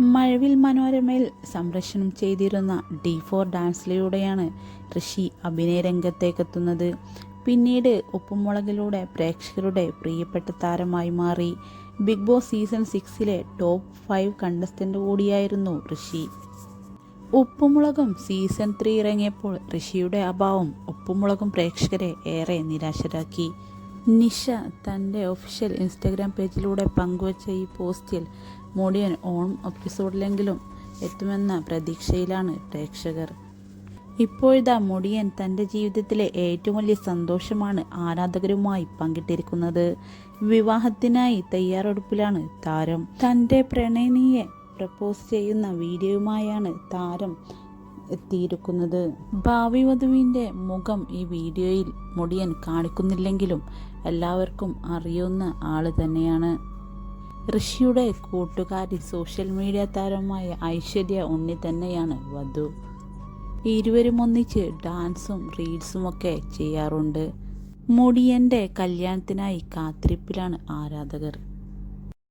മഴവിൽ മനോരമയിൽ സംരക്ഷണം ചെയ്തിരുന്ന ഡി ഫോർ ഡാൻസിലൂടെയാണ് ഋഷി അഭിനയ രംഗത്തേക്കെത്തുന്നത്. പിന്നീട് ഉപ്പുമുളകിലൂടെ പ്രേക്ഷകരുടെ പ്രിയപ്പെട്ട താരമായി മാറി. ബിഗ് ബോസ് സീസൺ സിക്സിലെ ടോപ്പ് ഫൈവ് കണ്ടസ്റ്റന്റ് കൂടിയായിരുന്നു ഋഷി. ഉപ്പുമുളകും സീസൺ ത്രീ ഇറങ്ങിയപ്പോൾ ഋഷിയുടെ അഭാവം ഉപ്പുമുളകും പ്രേക്ഷകരെ ഏറെ നിരാശരാക്കി. നിഷ തന്റെ ഒഫീഷ്യൽ ഇൻസ്റ്റഗ്രാം പേജിലൂടെ പങ്കുവച്ച ഈ പോസ്റ്റിൽ മോഡിയൻ ഓണം എപ്പിസോഡിലെങ്കിലും എത്തുമെന്ന പ്രതീക്ഷയിലാണ് പ്രേക്ഷകർ. ഇപ്പോഴിതാ മുടിയൻ തന്റെ ജീവിതത്തിലെ ഏറ്റവും വലിയ സന്തോഷമാണ് ആരാധകരുമായി പങ്കിട്ടിരിക്കുന്നത്. വിവാഹത്തിനായി തയ്യാറെടുപ്പിലാണ് താരം. തന്റെ പ്രണയിനിയെ പ്രപ്പോസ് ചെയ്യുന്ന വീഡിയോയുമായാണ് താരം എത്തിയിരിക്കുന്നത്. ഭാവി വധുവിന്റെ മുഖം ഈ വീഡിയോയിൽ മുടിയൻ കാണിക്കുന്നില്ലെങ്കിലും എല്ലാവർക്കും അറിയുന്ന ആൾ തന്നെയാണ്. ഋഷിയുടെ കൂട്ടുകാരി സോഷ്യൽ മീഡിയ താരമായ ഐശ്വര്യ ഉണ്ണി തന്നെയാണ് വധു. ഇരുവരും ഒന്നിച്ച് ഡാൻസും റീൽസും ഒക്കെ ചെയ്യാറുണ്ട്. മുടിയന്റെ കല്യാണത്തിനായി കാത്തിരിപ്പിലാണ് ആരാധകർ.